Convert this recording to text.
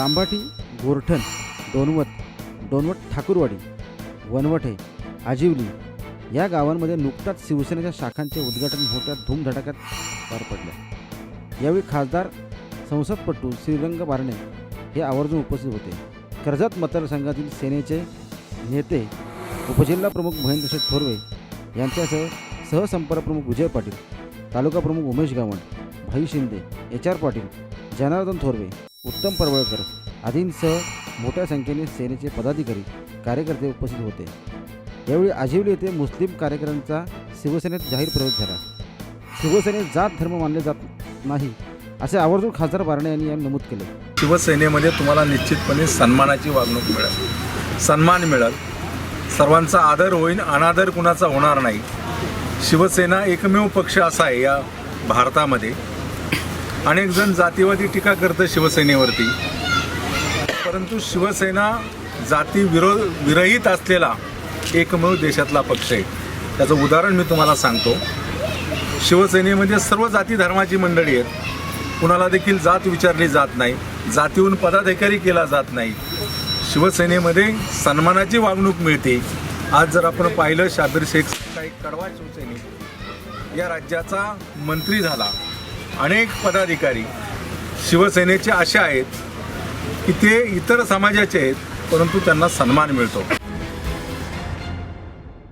तांबाटी गोरठण डोनवत डोनवट ठाकूरवाडी वनवटे आजिवली या गावांमध्ये नुकताच शिवसेनेच्या शाखांचे उद्घाटन मोठ्या धूमधडाक्यात पार पडल्या. यावेळी खासदार संसदपटू श्रीरंग बारणे हे आवर्जून उपस्थित होते. कर्जत मतदारसंघातील सेनेचे नेते उपजिल्हा प्रमुख महेंद्रशेठ थोरवे यांच्यासह सहसंपर्क प्रमुख विजय पाटील तालुका प्रमुख उमेश गावंड भाई शिंदे एच आर पाटील जनार्दन थोरवे उत्तम परवळकर आदींसह मोठ्या संख्येने सेनेचे पदाधिकारी कार्यकर्ते उपस्थित होते. यावेळी आजिवली येथे मुस्लिम कार्यकर्त्यांचा शिवसेनेत जाहीर प्रवेश झाला. शिवसेनेत जात धर्म मानले जात नाही असे आवर्जून खासदार बारणे यांनी यावेळी नमूद केले. शिवसेनेमध्ये तुम्हाला निश्चितपणे सन्मानाची वागणूक मिळेल. सन्मान मिळेल. सर्वांचा आदर होईल अनादर कुणाचा होणार नाही. शिवसेना एकमेव पक्ष असा आहे या भारतामध्ये. अनेक जण जातीवादी टीका करतं शिवसेनेवरती. परंतु शिवसेना जाती विरोध विरहित असलेला एकमेव देशातला पक्ष आहे. त्याचं उदाहरण मी तुम्हाला सांगतो. शिवसेनेमध्ये सर्व जाती धर्माची मंडळी आहेत. कुणाला देखील जात विचारली जात नाही. जातीहून पदाधिकारी केला जात नाही. शिवसेनेमध्ये सन्मानाची वागणूक मिळते. आज जर आपण पाहिलं शाबीर शेख काही कडवा शिवसैनिक या राज्याचा मंत्री झाला. अनेक पदाधिकारी शिवसेनेचे असे आहेत की ते इतर समाजाचे आहेत परंतु त्यांना सन्मान मिळतो.